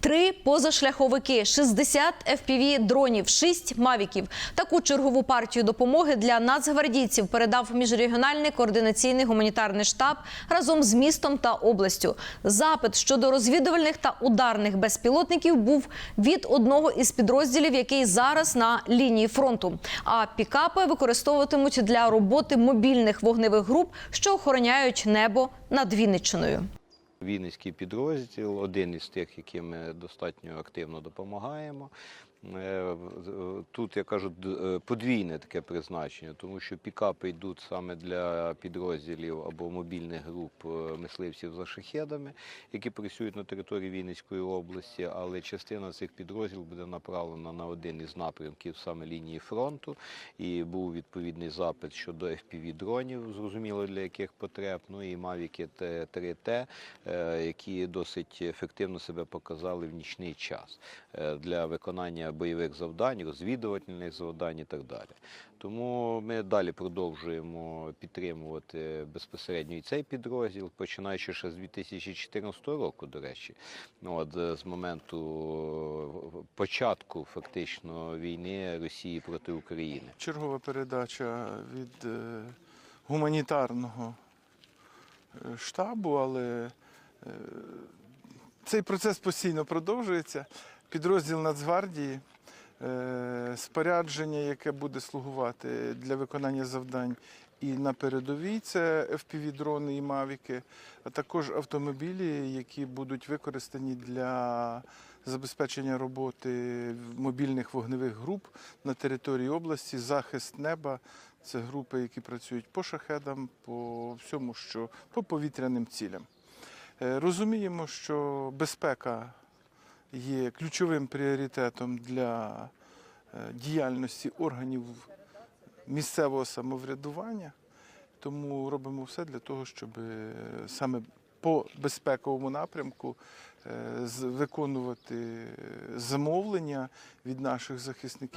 Три позашляховики, 60 FPV дронів, 6 мавіків. Таку чергову партію допомоги для нацгвардійців передав міжрегіональний координаційний гуманітарний штаб разом з містом та областю. Запит щодо розвідувальних та ударних безпілотників був від одного із підрозділів, який зараз на лінії фронту. А пікапи використовуватимуть для роботи мобільних вогневих груп, що охороняють небо над Вінниччиною. Вінницький підрозділ, один із тих, яким ми достатньо активно допомагаємо. Е, в- Тут я кажу е, подвійне таке призначення, тому що пікапи йдуть саме для підрозділів або мобільних груп е, мисливців за шахедами, які працюють на території Вінницької області, але частина цих підрозділів буде направлена на один із напрямків саме лінії фронту. І був відповідний запит щодо FPV-дронів, зрозуміло для яких потреб. Ну і 3T, е, які досить ефективно себе показали в нічний час е, для виконання бойових завдань, розвідувальних завдань і так далі. Тому ми далі продовжуємо підтримувати безпосередньо і цей підрозділ, починаючи ще з 2014 року, до речі, ну, от, е, з моменту е, початку фактично війни Росії проти України. Чергова передача від е, гуманітарного штабу, але цей процес постійно продовжується. Підрозділ Нацгвардії, е, спорядження, яке буде слугувати для виконання завдань і на передовій, це FPV-дрони і мавіки, а також автомобілі, які будуть використані для забезпечення роботи мобільних вогневих груп на території області, захист неба. Це групи, які працюють по шахедам, по всьому, що по повітряним цілям. Е, Розуміємо, що безпека є ключовим пріоритетом для е, діяльності органів місцевого самоврядування, тому робимо все для того, щоб е, саме по безпековому напрямку е, виконувати замовлення від наших захисників.